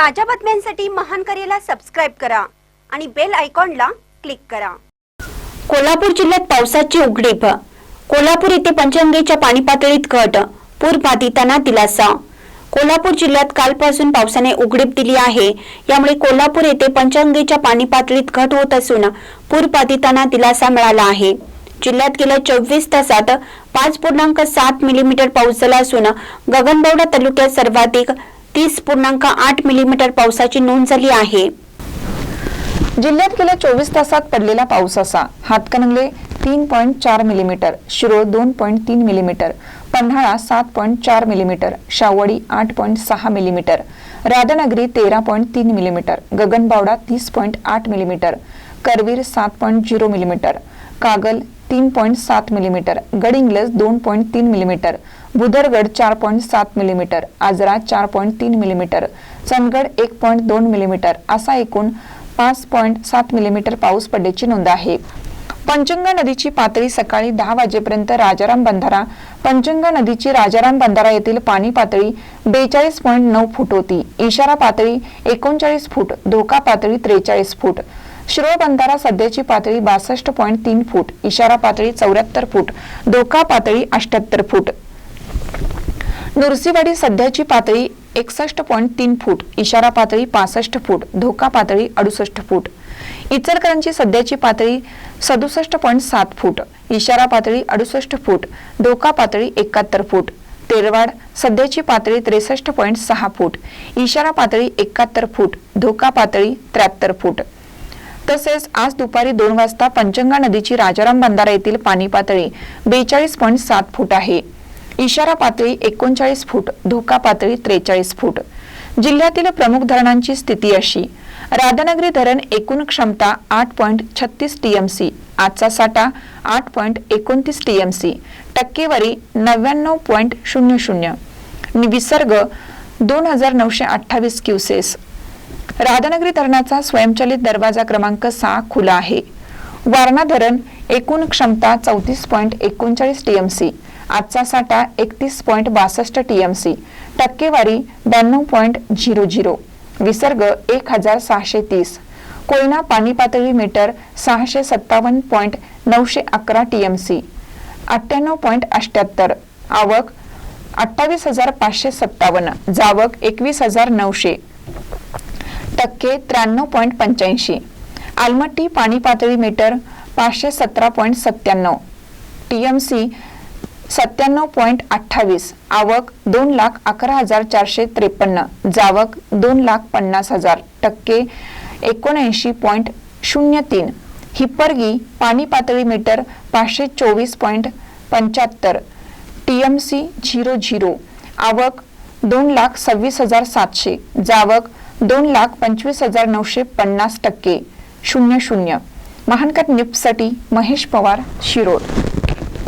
ताज्या बातम्यांसाठी महान करेला सबस्क्राईब करा आणि बेल आयकॉनला क्लिक करा. कोल्हापूर जिल्ह्यात पावसाची उघडीप. कोल्हापूर येथे पंचगंगेच्या पाणी पातळीत घट. पूर बाधितांना दिलासा. कोल्हापूर जिल्ह्यात कालपासून पावसाने उघडीप दिली आहे. यामुळे कोल्हापूर येथे पंचगंगेच्या पाणी पातळीत घट होत असून पूर बाधितांना दिलासा मिळाला आहे. जिल्ह्यात गेल्या चोवीस तासात पाच पूर्णांक सात मिलीमीटर पाऊस झाला असून गगनबावडा तालुक्यात सर्वाधिक तीस पूर्णांक आठ मिलीमीटर पावसाची नोंद झाली आहे. जिल्ह्यात गेल्या चोवीस तासात पडलेला पाऊस असा. हातकणंगले तीन पॉईंट चार मिलीमीटर शिरोळ दोन पॉईंट तीन मिलीमीटर पन्हाळा सात पॉईंट चार मिलीमीटर शावडी आठ पॉईंट सहा मिलीमीटर राधानगरी तेरा पॉईंट तीन मिलीमीटर गगनबावडा तीस पॉईंट आठ मिलीमीटर करवीर सात पॉईंट झिरो मिलीमीटर कागल तीन पॉईंट सात मिलीमीटर गडिंग्लज दोन पॉईंट तीन मिलीमीटर बुधरगड चार पॉईंट सात मिलीमीटर आजरा चार पॉईंट तीन मिलीमीटर चंदगड एक पॉईंट दोन मिलीमीटर असा एकूण पाच पॉईंट सात मिलीमीटर पाऊस पडल्याची नोंद आहे. पंचंगा नदीची पातळी सकाळी दहा वाजेपर्यंत राजाराम बंधारा पंचंगा नदीची राजाराम बंधारा येथील पाणी पातळी बेचाळीस पॉईंट नऊ फूट होती. इशारा पातळी एकोणचाळीस फूट धोका पातळी त्रेचाळीस फूट. शिरोळ बंधारा सध्याची पातळी बासष्ट पॉईंट तीन फूट इशारा पातळी चौऱ्याहत्तर फूट धोका पातळी अष्ट्याहत्तर फूट. नुरसीवाडी सध्याची पातळी एकसष्ट पॉईंट तीन फूट इशारा पातळी पासष्ट फूट धोका पातळी अडुसष्ट फूट. इचलकरांची सध्याची पातळी सदुसष्ट पॉईंट सात फूट इशारा पातळी अडुसष्ट फूट धोका पातळी एकाहत्तर फूट. तेरवाड सध्याची पातळी त्रेसष्ट पॉईंट सहा फूट इशारा पातळी एकाहत्तर फूट धोका पातळी त्र्याहत्तर फूट. तसेच आज दुपारी दोन वाजता पंचंगा नदीची राजाराम बंधारा येथील पाणी पातळी बेचाळीस पॉईंट सात फूट आहे. इशारा पातळी एकोणचाळीस फूट धोका पातळी त्रेचाळीस फूट. जिल्ह्यातील प्रमुख धरणांची स्थिती अशी. राधानगरी धरण एकूण क्षमता आठ पॉईंट छत्तीस टीएमसी आजचा साठा आठ पॉईंट एकोणतीस टीएमसी टक्केवारी नव्याण्णव पॉईंट शून्य शून्य. विसर्ग दोन हजार नऊशे अठ्ठावीस क्युसेस राधानगरी धरणाचा स्वयंचलित दरवाजा क्रमांक सहा खुला आहे. वारणा धरण एकूण क्षमता चौतीस पॉईंट एकोणचाळीस टीएमसी आजचा साठा एकतीस पॉईंट बासष्ट टीएमसी टक्केवारी ब्याण्णव पॉईंट झिरो झिरो विसर्ग एक हजार सहाशे तीस कोयना पाणी पातळी मीटर सहाशे सत्तावन्न पॉईंट नऊशे अकरा टीएमसी अठ्ठ्याण्णव पॉईंट अठ्ठ्याहत्तर आवक अठ्ठावीस हजार पाचशे सत्तावन्न जावक एकवीस हजार नऊशे टक्के त्र्याण्णव पॉईंट पंच्याऐंशी. आलमट्टी पाणी पातळी मीटर पाचशे सतरा पॉईंट सत्त्याण्णव. टी एम सी सत्त्याण्णव पॉईंट अठ्ठावीस. आवक दोन लाख अकरा हजार चारशे त्रेपन्न. जावक दोन लाख पन्नास हजार. टक्के एकोणऐंशी पॉईंट शून्य तीन. हिप्परगी पाणी पातळी मीटर पाचशे चोवीस पॉईंट पंच्याहत्तर. T M C zero zero. आवक दोन लाख सव्वीस हजार सातशे. जावक दोन लाख पंचवीस हजार नऊशे पन्नास टक्के. शून्य शून्य. महानकर निपसाठी महेश पवार शिरोड